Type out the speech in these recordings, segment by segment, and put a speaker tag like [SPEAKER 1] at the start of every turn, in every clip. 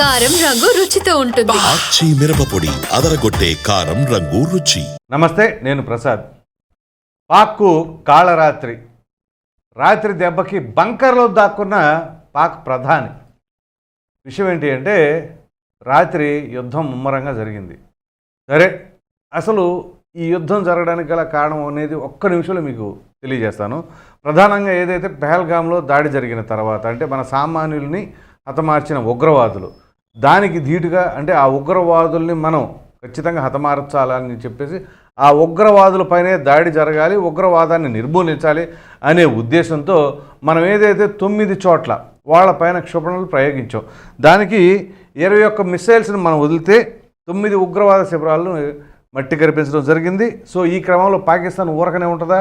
[SPEAKER 1] కారం రంగు రుచితో ఉంటుంది.
[SPEAKER 2] ఆచి మిరపపొడి అదరగొట్టే కారం రంగు రుచి.
[SPEAKER 3] నమస్తే నేను ప్రసాద్. పాక్కు కాళరాత్రి. రాత్రి దెబ్బకి బంకర్లో దాక్కున్న పాక్ ప్రధాని. విషయం ఏంటి అంటే రాత్రి యుద్ధం ముమ్మరంగా జరిగింది. సరే అసలు ఈ యుద్ధం జరగడానికి గల కారణం అనేది ఒక్క నిమిషంలో మీకు తెలియజేస్తాను. ప్రధానంగా ఏదైతే పెహల్గాంలో దాడి జరిగిన తర్వాత అంటే మన సామాన్యుల్ని హతమార్చిన ఉగ్రవాదులు దానికి ధీటుగా అంటే ఆ ఉగ్రవాదుల్ని మనం ఖచ్చితంగా హతమార్చాలని చెప్పేసి ఆ ఉగ్రవాదులపైనే దాడి జరగాలి ఉగ్రవాదాన్ని నిర్మూలించాలి అనే ఉద్దేశంతో మనం ఏదైతే తొమ్మిది చోట్ల వాళ్ళపైన క్షిపణులు ప్రయోగించాం దానికి ఇరవై ఒక్క మిసైల్స్ని మనం వదిలితే తొమ్మిది ఉగ్రవాద శిబిరాలను మట్టి కరిపించడం జరిగింది. సో ఈ క్రమంలో పాకిస్తాన్ ఊరకనే ఉంటుందా?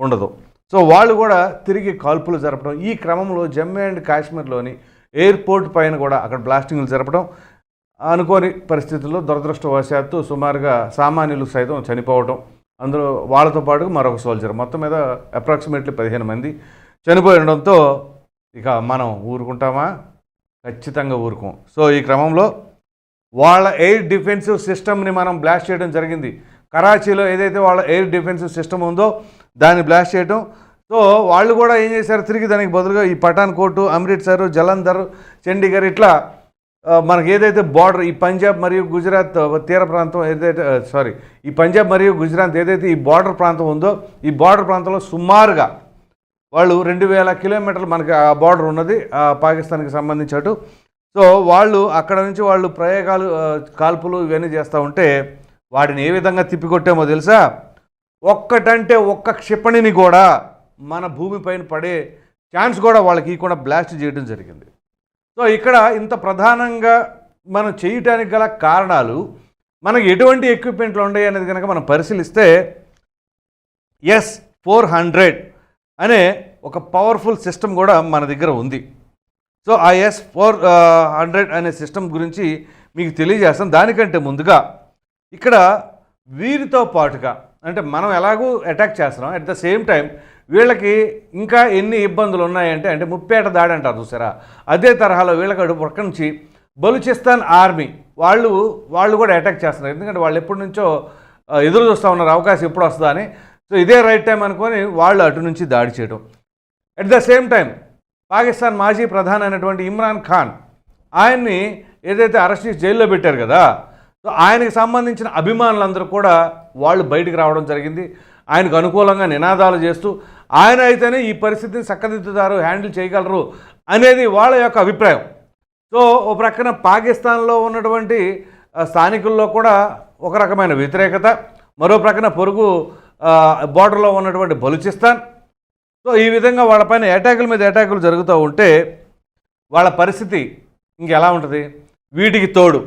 [SPEAKER 3] ఉండదు. సో వాళ్ళు కూడా తిరిగి కాల్పులు జరపడం ఈ క్రమంలో జమ్మూ అండ్ కాశ్మీర్లోని ఎయిర్పోర్ట్ పైన కూడా అక్కడ బ్లాస్టింగ్లు జరపడం అనుకోని పరిస్థితుల్లో దురదృష్టవశాత్తు సుమారుగా సామాన్యులు సైతం చనిపోవటం. అందులో వాళ్ళతో పాటు మరొక సోల్జర్ మొత్తం మీద అప్రాక్సిమేట్లీ పదిహేను మంది చనిపోయి ఉండడంతో ఇక మనం ఊరుకుంటామా? ఖచ్చితంగా ఊరుకోం. సో ఈ క్రమంలో వాళ్ళ ఎయిర్ డిఫెన్సివ్ సిస్టమ్ని మనం బ్లాస్ట్ చేయడం జరిగింది. కరాచీలో ఏదైతే వాళ్ళ ఎయిర్ డిఫెన్సివ్ సిస్టమ్ ఉందో దాన్ని బ్లాస్ట్ చేయడం సో వాళ్ళు కూడా ఏం చేశారు? తిరిగి దానికి బదులుగా ఈ పఠాన్ కోటు అమృత్సర్ జలంధర్ చండీగఢ్ ఇట్లా మనకి ఏదైతే బార్డర్ ఈ పంజాబ్ మరియు గుజరాత్ తీర ప్రాంతం ఏదైతే సారీ ఈ పంజాబ్ మరియు గుజరాత్ ఏదైతే ఈ బార్డర్ ప్రాంతం ఉందో ఈ బార్డర్ ప్రాంతంలో సుమారుగా వాళ్ళు రెండు వేల కిలోమీటర్లు మనకి ఆ బార్డర్ ఉన్నది ఆ పాకిస్తాన్కి సంబంధించి అటు సో వాళ్ళు అక్కడ నుంచి వాళ్ళు ప్రయోగాలు కాల్పులు ఇవన్నీ చేస్తూ ఉంటే వాటిని ఏ విధంగా తిప్పికొట్టామో తెలుసా? ఒక్కటంటే ఒక్క క్షిపణిని కూడా మన భూమిపైన పడే ఛాన్స్ కూడా వాళ్ళకి ఇవ్వకుండా బ్లాస్ట్ చేయడం జరిగింది. సో ఇక్కడ ఇంత ప్రధానంగా మనం చేయటానికి గల కారణాలు మనకి ఎటువంటి ఎక్విప్మెంట్లు ఉన్నాయి అనేది కనుక మనం పరిశీలిస్తే ఎస్ ఫోర్ హండ్రెడ్ అనే ఒక పవర్ఫుల్ సిస్టమ్ కూడా మన దగ్గర ఉంది. సో ఆ ఎస్ ఫోర్ హండ్రెడ్ అనే సిస్టమ్ గురించి మీకు తెలియజేస్తాం. దానికంటే ముందుగా ఇక్కడ వీరితో పాటుగా అంటే మనం ఎలాగూ అటాక్ చేస్తున్నాం. అట్ ద సేమ్ టైం వీళ్ళకి ఇంకా ఎన్ని ఇబ్బందులు ఉన్నాయంటే అంటే ముప్పేట దాడి అంటారు చూసారా? అదే తరహాలో వీళ్ళకి అటు పక్క నుంచి బలూచిస్తాన్ ఆర్మీ వాళ్ళు వాళ్ళు కూడా అటాక్ చేస్తున్నారు. ఎందుకంటే వాళ్ళు ఎప్పటి నుంచో ఎదురు చూస్తూ ఉన్నారు. అవకాశం ఎప్పుడు వస్తుందా అని. సో ఇదే రైట్ టైం అనుకొని వాళ్ళు అటు నుంచి దాడి చేయడం at the same time Pakistan మాజీ ప్రధాని అయినటువంటి ఇమ్రాన్ ఖాన్ ఆయన్ని ఏదైతే అరెస్ట్ చేసి జైల్లో పెట్టారు కదా సో ఆయనకి సంబంధించిన అభిమానులందరూ కూడా వాళ్ళు బయటికి రావడం జరిగింది. ఆయనకు అనుకూలంగా నినాదాలు చేస్తూ ఆయన అయితేనే ఈ పరిస్థితిని చక్కదిద్దుతారు హ్యాండిల్ చేయగలరు అనేది వాళ్ళ యొక్క అభిప్రాయం. సో ఓ ప్రక్కన పాకిస్తాన్లో ఉన్నటువంటి స్థానికుల్లో కూడా ఒక రకమైన వ్యతిరేకత మరో ప్రక్కన పొరుగు బార్డర్లో ఉన్నటువంటి బలూచిస్తాన్. సో ఈ విధంగా వాళ్ళపైన అటాకుల మీద అటాకులు జరుగుతూ ఉంటే వాళ్ళ పరిస్థితి ఇంకెలా ఉంటుంది? వీటికి తోడు.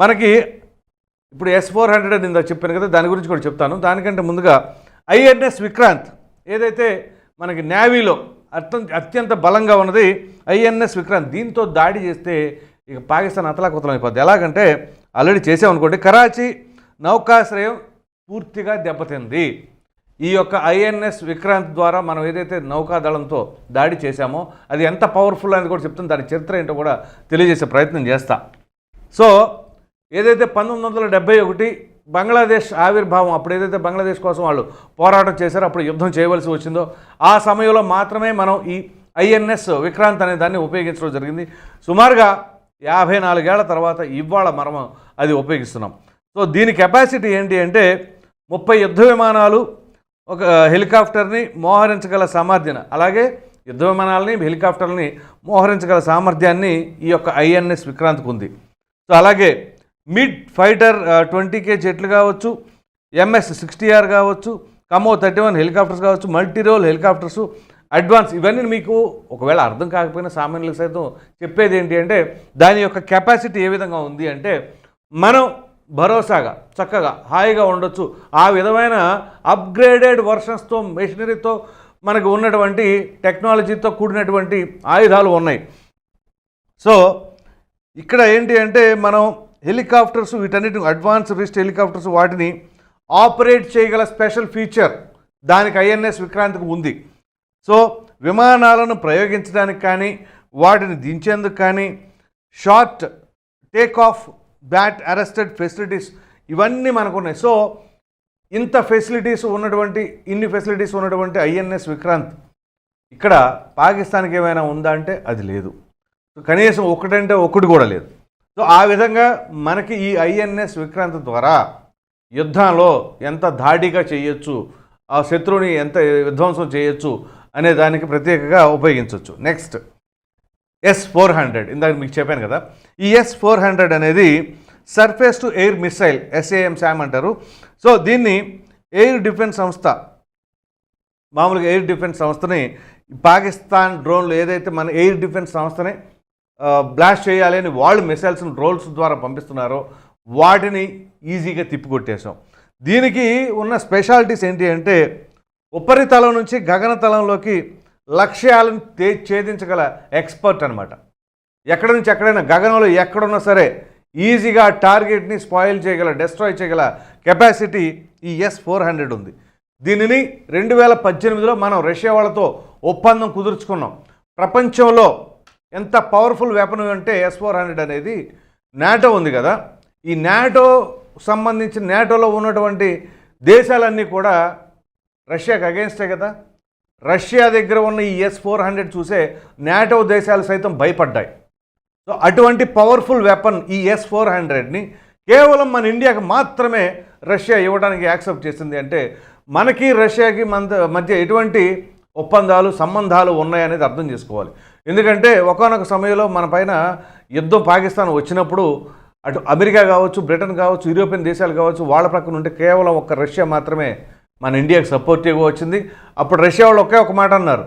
[SPEAKER 3] మనకి ఇప్పుడు ఎస్ ఫోర్ హండ్రెడ్ అని ఇందాక చెప్పాను కదా దాని గురించి కూడా చెప్తాను. దానికంటే ముందుగా ఐఎన్ఎస్ విక్రాంత్ ఏదైతే మనకి నేవీలో అత్యంత అత్యంత బలంగా ఉన్నది ఐఎన్ఎస్ విక్రాంత్ దీంతో దాడి చేస్తే ఇక పాకిస్తాన్ అతలాకుతలం అయిపోద్ది. ఎలాగంటే ఆల్రెడీ చేసామనుకోండి కరాచీ నౌకాశ్రయం పూర్తిగా దెబ్బతింది. ఈ యొక్క ఐఎన్ఎస్ విక్రాంత్ ద్వారా మనం ఏదైతే నౌకాదళంతో దాడి చేశామో అది ఎంత పవర్ఫుల్ అనేది కూడా చెప్తుంది. దాని చరిత్ర ఏంటో కూడా తెలియజేసే ప్రయత్నం చేస్తా. సో ఏదైతే పంతొమ్మిది వందల డెబ్బై ఒకటి బంగ్లాదేశ్ ఆవిర్భావం అప్పుడు ఏదైతే బంగ్లాదేశ్ కోసం వాళ్ళు పోరాటం చేశారో అప్పుడు యుద్ధం చేయవలసి వచ్చిందో ఆ సమయంలో మాత్రమే మనం ఈ ఐఎన్ఎస్ విక్రాంత్ అనే దాన్ని ఉపయోగించడం జరిగింది. సుమారుగా యాభై నాలుగేళ్ళ తర్వాత ఇవాళ మనం అది ఉపయోగిస్తున్నాం. సో దీని కెపాసిటీ ఏంటి అంటే ముప్పై యుద్ధ విమానాలు ఒక హెలికాప్టర్ని మోహరించగల సామర్థ్యం అలాగే యుద్ధ విమానాలని హెలికాప్టర్ని మోహరించగల సామర్థ్యాన్ని ఈ యొక్క ఐఎన్ఎస్ విక్రాంత్కు ఉంది సో అలాగే మిడ్ ఫైటర్ ట్వంటీ కే జెట్లు కావచ్చు ఎంఎస్ సిక్స్టీ ఆర్ కావచ్చు కమో థర్టీ వన్ హెలికాప్టర్స్ కావచ్చు మల్టీ రోల్ హెలికాప్టర్స్ అడ్వాన్స్ ఇవన్నీ మీకు ఒకవేళ అర్థం కాకపోయినా సామాన్యులకు సైతం చెప్పేది ఏంటి అంటే దాని యొక్క కెపాసిటీ ఏ విధంగా ఉంది అంటే మనం భరోసాగా చక్కగా హాయిగా ఉండొచ్చు. ఆ విధమైన అప్గ్రేడెడ్ వర్షన్స్తో మెషినరీతో మనకు ఉన్నటువంటి టెక్నాలజీతో కూడినటువంటి ఆయుధాలు ఉన్నాయి. సో ఇక్కడ ఏంటి అంటే మనం హెలికాప్టర్స్ వీటన్నిటి అడ్వాన్స్ రిస్ట్ హెలికాప్టర్స్ వాటిని ఆపరేట్ చేయగల స్పెషల్ ఫీచర్ దానికి ఐఎన్ఎస్ విక్రాంతికి ఉంది. సో విమానాలను ప్రయోగించడానికి కానీ వాటిని దించేందుకు కానీ short take off but arrested facilities ఇవన్నీ మనకు ఉన్నాయి సో ఇంత ఫెసిలిటీస్ ఉన్నటువంటి ఇన్ని ఫెసిలిటీస్ ఉన్నటువంటి ఐఎన్ఎస్ విక్రాంత్ ఇక్కడ పాకిస్తాన్కి ఏమైనా ఉందా అంటే అది లేదు. కనీసం ఒకటంటే ఒకటి కూడా లేదు. సో ఆ విధంగా మనకి ఈ ఐఎన్ఎస్ విక్రాంత్ ద్వారా యుద్ధంలో ఎంత ధాడిగా చేయొచ్చు ఆ శత్రువుని ఎంత విధ్వంసం చేయొచ్చు అనే దానికి ప్రత్యేకంగా ఉపయోగించవచ్చు నెక్స్ట్ ఎస్ ఫోర్ హండ్రెడ్. ఇందాక మీకు చెప్పాను కదా ఈ ఎస్ ఫోర్ హండ్రెడ్ అనేది surface to air missile SAM SAM అంటారు. సో దీన్ని ఎయిర్ డిఫెన్స్ సంస్థ మామూలుగా ఎయిర్ డిఫెన్స్ సంస్థని పాకిస్తాన్ డ్రోన్లు ఏదైతే మన ఎయిర్ డిఫెన్స్ సంస్థని బ్లాస్ట్ చేయాలి అని వాళ్ళు మిసైల్స్ని డ్రోన్స్ ద్వారా పంపిస్తున్నారో వాటిని ఈజీగా తిప్పికొట్టేశాం. దీనికి ఉన్న స్పెషాలిటీస్ ఏంటి అంటే ఉపరితలం నుంచి గగనతలంలోకి లక్ష్యాలను తే ఛేదించగల ఎక్స్పర్ట్ అనమాట ఎక్కడ నుంచి ఎక్కడైనా గగనంలో ఎక్కడున్నా సరే ఈజీగా టార్గెట్ని స్పాయిల్ చేయగల డెస్ట్రాయ్ చేయగల కెపాసిటీ ఈ ఎస్ ఫోర్ హండ్రెడ్ ఉంది. దీనిని రెండు వేల పద్దెనిమిదిలో మనం రష్యా వాళ్ళతో ఒప్పందం కుదుర్చుకున్నాం. ప్రపంచంలో ఎంత పవర్ఫుల్ వెపన్ అంటే ఎస్ ఫోర్ హండ్రెడ్ అనేది నాటో ఉంది కదా. ఈ నాటో సంబంధించిన నాటోలో ఉన్నటువంటి దేశాలన్నీ కూడా రష్యాకి అగేన్స్టే కదా. రష్యా దగ్గర ఉన్న ఈ ఎస్ ఫోర్ హండ్రెడ్ చూసే నాటో దేశాలు సైతం భయపడ్డాయి. సో అటువంటి పవర్ఫుల్ వెపన్ ఈ ఎస్ ఫోర్ హండ్రెడ్ని కేవలం మన ఇండియాకి మాత్రమే రష్యా ఇవ్వడానికి యాక్సెప్ట్ చేసింది అంటే మనకి రష్యాకి మన మధ్య ఎటువంటి ఒప్పందాలు సంబంధాలు ఉన్నాయనేది అర్థం చేసుకోవాలి. ఎందుకంటే ఒకనొక సమయంలో మన పైన యుద్ధం పాకిస్తాన్ వచ్చినప్పుడు అటు అమెరికా కావచ్చు బ్రిటన్ కావచ్చు యూరోపియన్ దేశాలు కావచ్చు వాళ్ళ ప్రక్కన ఉంటే కేవలం ఒక్క రష్యా మాత్రమే మన ఇండియాకి సపోర్టివ్గా వచ్చింది. అప్పుడు రష్యా వాళ్ళు ఒకే ఒక మాట అన్నారు.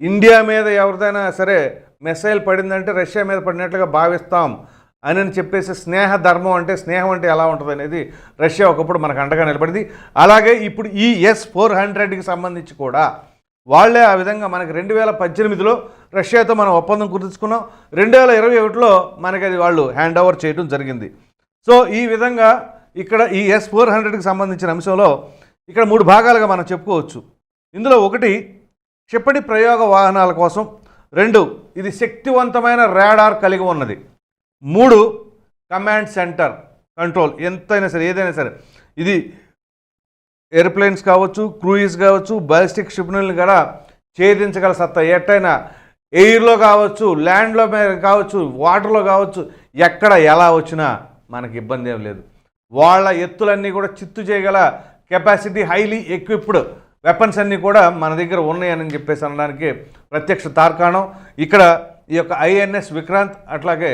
[SPEAKER 3] ఇండియా మీద ఎవరిదైనా సరే మిసైల్ పడిందంటే రష్యా మీద పడినట్లుగా భావిస్తాం అని అని చెప్పేసి స్నేహ ధర్మం అంటే స్నేహం అంటే ఎలా ఉంటుంది అనేది రష్యా ఒకప్పుడు మనకు అండగా నిలబడింది. అలాగే ఇప్పుడు ఈ ఎస్ ఫోర్ హండ్రెడ్కి సంబంధించి కూడా వాళ్ళే ఆ విధంగా మనకి రెండు వేల పద్దెనిమిదిలో రష్యాతో మనం ఒప్పందం కుదుర్చుకున్నాం. రెండు వేల ఇరవై ఒకటిలో మనకి అది వాళ్ళు హ్యాండ్ ఓవర్ చేయడం జరిగింది. సో ఈ విధంగా ఇక్కడ ఈ ఎస్ ఫోర్ హండ్రెడ్కి సంబంధించిన అంశంలో ఇక్కడ మూడు భాగాలుగా మనం చెప్పుకోవచ్చు. ఇందులో ఒకటి క్షిపణి ప్రయోగ వాహనాల కోసం రెండు ఇది శక్తివంతమైన రాడార్ కలిగి ఉన్నది. మూడు కమాండ్ సెంటర్ కంట్రోల్ ఎంతైనా సరే ఏదైనా సరే. ఇది ఎయిర్ప్లేన్స్ కావచ్చు క్రూయిజ్ కావచ్చు బాలిస్టిక్ క్షిపణులను కూడా ఛేదించగల సత్తా ఎట్టయినా ఎయిర్లో కావచ్చు ల్యాండ్లో మీద కావచ్చు వాటర్లో కావచ్చు ఎక్కడ ఎలా వచ్చినా మనకి ఇబ్బంది ఏం లేదు. వాళ్ళ ఎత్తులన్నీ కూడా చిత్తు చేయగల కెపాసిటీ హైలీ ఎక్విప్డ్ వెపన్స్ అన్నీ కూడా మన దగ్గర ఉన్నాయని చెప్పేసి అనడానికి ప్రత్యక్ష తార్కాణం. ఇక్కడ ఈ యొక్క ఐఎన్ఎస్ విక్రాంత్ అట్లాగే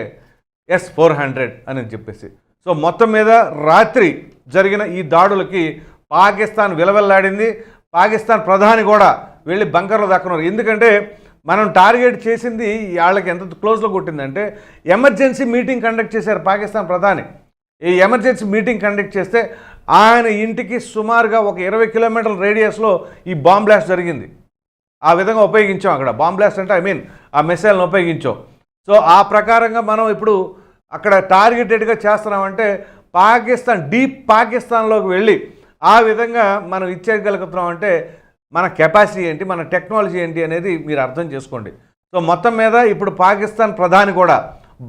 [SPEAKER 3] ఎస్ ఫోర్ హండ్రెడ్ అని చెప్పేసి. సో మొత్తం మీద రాత్రి జరిగిన ఈ దాడులకి పాకిస్తాన్ విలవెల్లాడింది. పాకిస్తాన్ ప్రధాని కూడా వెళ్ళి బంకర్లో దక్కున్నారు. ఎందుకంటే మనం టార్గెట్ చేసింది వాళ్ళకి ఎంత క్లోజ్లో కొట్టిందంటే ఎమర్జెన్సీ మీటింగ్ కండక్ట్ చేశారు పాకిస్తాన్ ప్రధాని. ఈ ఎమర్జెన్సీ మీటింగ్ కండక్ట్ చేస్తే ఆయన ఇంటికి సుమారుగా ఒక ఇరవై కిలోమీటర్ల రేడియస్లో ఈ బాంబ్ బ్లాస్ట్ జరిగింది. ఆ విధంగా ఉపయోగించాం అక్కడ. బాంబ్ బ్లాస్ట్ అంటే ఐ మీన్ ఆ మిసైల్ని ఉపయోగించాం. సో ఆ ప్రకారంగా మనం ఇప్పుడు అక్కడ టార్గెటెడ్గా చేస్తున్నామంటే పాకిస్తాన్ డీప్ పాకిస్తాన్లోకి వెళ్ళి ఆ విధంగా మనం ఇచ్చేయగలుగుతున్నాం అంటే మన కెపాసిటీ ఏంటి మన టెక్నాలజీ ఏంటి అనేది మీరు అర్థం చేసుకోండి. సో మొత్తం మీద ఇప్పుడు పాకిస్తాన్ ప్రధాని కూడా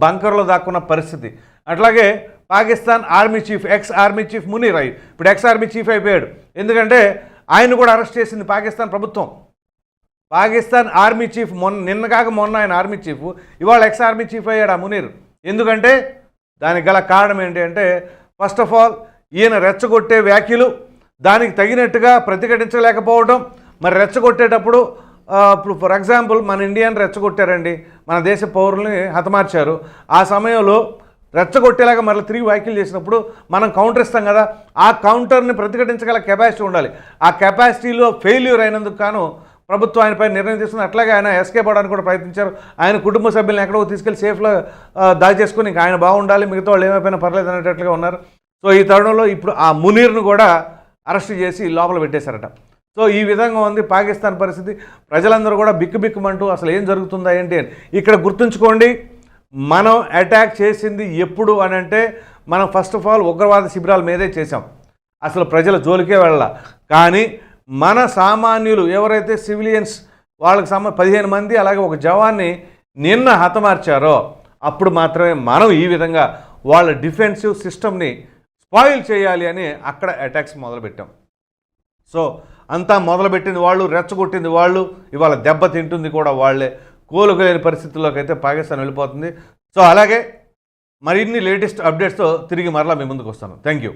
[SPEAKER 3] బంకర్లో దాక్కున్న పరిస్థితి. అట్లాగే Pakistan army chief ex army chief Munir అయ్యి ఇప్పుడు ఎక్స్ ఆర్మీ చీఫ్ అయిపోయాడు. ఎందుకంటే ఆయన కూడా అరెస్ట్ చేసింది పాకిస్తాన్ ప్రభుత్వం. పాకిస్తాన్ ఆర్మీ చీఫ్ మొన్న నిన్న కాక మొన్న ఆయన ఆర్మీ చీఫ్ ఇవాళ ఎక్స్ ఆర్మీ చీఫ్ అయ్యాడు ఆ మునీర్. ఎందుకంటే దానికి గల కారణం ఏంటి అంటే ఫస్ట్ ఆఫ్ ఆల్ ఈయన రెచ్చగొట్టే వ్యాఖ్యలు దానికి తగినట్టుగా ప్రతిఘటించలేకపోవడం మరి రెచ్చగొట్టేటప్పుడు ఇప్పుడు ఫర్ ఎగ్జాంపుల్ మన ఇండియాని రెచ్చగొట్టారండి. మన దేశ పౌరుల్ని హతమార్చారు. ఆ సమయంలో రెచ్చగొట్టేలాగా మరలా తిరిగి వ్యాఖ్యలు చేసినప్పుడు మనం కౌంటర్ ఇస్తాం కదా. ఆ కౌంటర్ని ప్రతిఘటించగల కెపాసిటీ ఉండాలి. ఆ కెపాసిటీలో ఫెయిల్యూర్ అయినందుకు కాను ప్రభుత్వం ఆయనపై నిర్ణయం తీసుకుని అట్లాగే ఆయన ఎస్కేప్ అవడానికి కూడా ప్రయత్నించారు. ఆయన కుటుంబ సభ్యులను ఎక్కడో తీసుకెళ్ళి సేఫ్లో దాచేసుకుని ఇంకా ఆయన బాగుండాలి. మిగతా వాళ్ళు ఏమైపోయినా పర్లేదు అనేటట్లుగా ఉన్నారు. సో ఈ తరుణంలో ఇప్పుడు ఆ మునీర్ను కూడా అరెస్ట్ చేసి లోపల పెట్టేశారట. సో ఈ విధంగా ఉంది పాకిస్తాన్ పరిస్థితి. ప్రజలందరూ కూడా బిక్కుబిక్కుమంటూ అసలు ఏం జరుగుతుందా ఏంటి అని ఇక్కడ గుర్తుంచుకోండి. మనం అటాక్ చేసింది ఎప్పుడు అని అంటే మనం ఫస్ట్ ఆఫ్ ఆల్ ఉగ్రవాద శిబిరాల మీదే చేసాం అసలు ప్రజల జోలికే వెళ్ళాల. కానీ మన సామాన్యులు ఎవరైతే సివిలియన్స్ వాళ్ళకి సమ పదిహేను మంది అలాగే ఒక జవాన్ని నిన్న హతమార్చారో అప్పుడు మాత్రమే మనం ఈ విధంగా వాళ్ళ డిఫెన్సివ్ సిస్టమ్ని స్పాయిల్ చేయాలి అని అక్కడ అటాక్స్ మొదలుపెట్టాం. సో అంతా మొదలుపెట్టింది వాళ్ళు రెచ్చగొట్టింది వాళ్ళు ఇవాళ దెబ్బ తింటుంది కూడా వాళ్ళే. కోలుకోలేని పరిస్థితుల్లోకి అయితే పాకిస్తాన్ వెళ్ళిపోతుంది. సో అలాగే మరిన్ని లేటెస్ట్ అప్డేట్స్తో తిరిగి మరలా మీ ముందుకు వస్తాను. Thank you